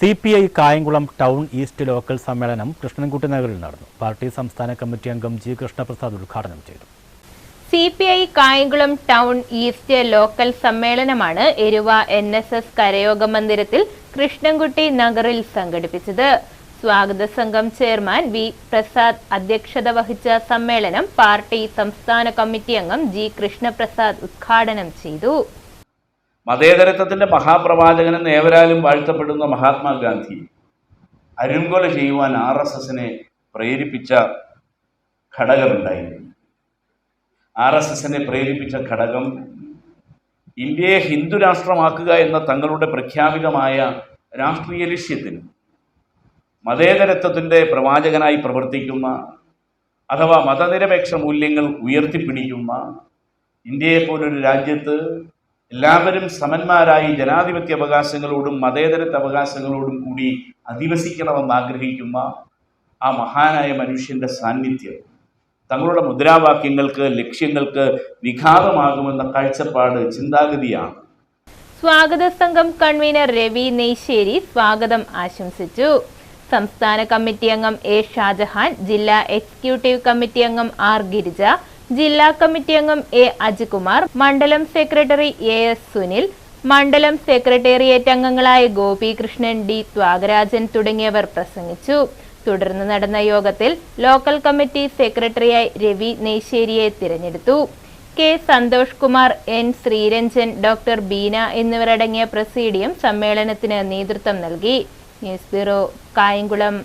C P I Kayamkulam town east local സമ്മേളനം കൃഷ്ണൻകുട്ടി നഗറിൽ നടന്നു. പാർട്ടി സംസ്ഥാന കമ്മിറ്റി അംഗം ജി കൃഷ്ണപ്രസാദ് ഉദ്ഘാടനം ചെയ്തു. C P I Kayamkulam town east local സമ്മേളനമാണ് എരുവ എൻ എസ് എസ് കരയോഗ മന്ദിരത്തിൽ കൃഷ്ണൻകുട്ടി നഗറിൽ സംഘടിപ്പിച്ചത്. സ്വാഗത സംഘം ചെയർമാൻ വി പ്രസാദ് അധ്യക്ഷത വഹിച്ച സമ്മേളനം പാർട്ടി സംസ്ഥാന കമ്മിറ്റി അംഗം ജി കൃഷ്ണപ്രസാദ് ഉദ്ഘാടനം ചെയ്തു. മതേതരത്വത്തിന്റെ എന്ന് ഏവരാലും വാഴ്ത്തപ്പെടുന്ന മഹാത്മാഗാന്ധി അരുംകൊല ചെയ്യുവാൻ ആർ എസ് എസിനെ പ്രേരിപ്പിച്ച ഘടകമുണ്ടായിരുന്നു. ആർ എസ് എസിനെ പ്രേരിപ്പിച്ച ഘടകം ഇന്ത്യയെ ഹിന്ദു രാഷ്ട്രമാക്കുക എന്ന തങ്ങളുടെ പ്രഖ്യാപിതമായ രാഷ്ട്രീയ ലക്ഷ്യത്തിന് മതേതരത്വത്തിന്റെ പ്രവാചകനായി പ്രവർത്തിക്കുന്ന അഥവാ മതനിരപേക്ഷ മൂല്യങ്ങൾ ഉയർത്തിപ്പിടിക്കുന്ന ഇന്ത്യയെപ്പോലൊരു രാജ്യത്ത് എല്ലാവരും സമന്മാരായി ജനാധിപത്യ അവകാശങ്ങളോടും മതേതരത്വ അവകാശങ്ങളോടും കൂടി അധിവസിക്കണമെന്ന് ആഗ്രഹിക്കുന്ന ആ മഹാനായ മനുഷ്യന്റെ സാന്നിധ്യം തങ്ങളുടെ മുദ്രാവാക്യങ്ങൾക്ക് ലക്ഷ്യങ്ങൾക്ക് വിഘാതമാകുമെന്ന കാഴ്ചപ്പാട് ചിന്താഗതിയാണ്. സ്വാഗത സംഘം കൺവീനർ രവി നെയ്ശ്ശേരി സ്വാഗതം ആശംസിച്ചു. സംസ്ഥാന കമ്മിറ്റി അംഗം എ ഷാജഹാൻ ജില്ലാ എക്സിക്യൂട്ടീവ് കമ്മിറ്റി അംഗം ആർ ഗിരിജ ജില്ലാ കമ്മിറ്റി അംഗം എ അജികുമാർ മണ്ഡലം സെക്രട്ടറി എ എസ് സുനിൽ മണ്ഡലം സെക്രട്ടേറിയറ്റ് അംഗങ്ങളായ ഗോപികൃഷ്ണൻ ഡി ത്വാഗരാജൻ തുടങ്ങിയവർ പ്രസംഗിച്ചു. തുടർന്ന് നടന്ന യോഗത്തിൽ ലോക്കൽ കമ്മിറ്റി സെക്രട്ടറിയായി രവി നെയ്ശ്ശേരിയെ തിരഞ്ഞെടുത്തു. K Santhosh Kumar N Sreeranjan doctor Beena എന്നിവരടങ്ങിയ പ്രസീഡിയം സമ്മേളനത്തിന് നേതൃത്വം നൽകി. News bureau Kayamkulam.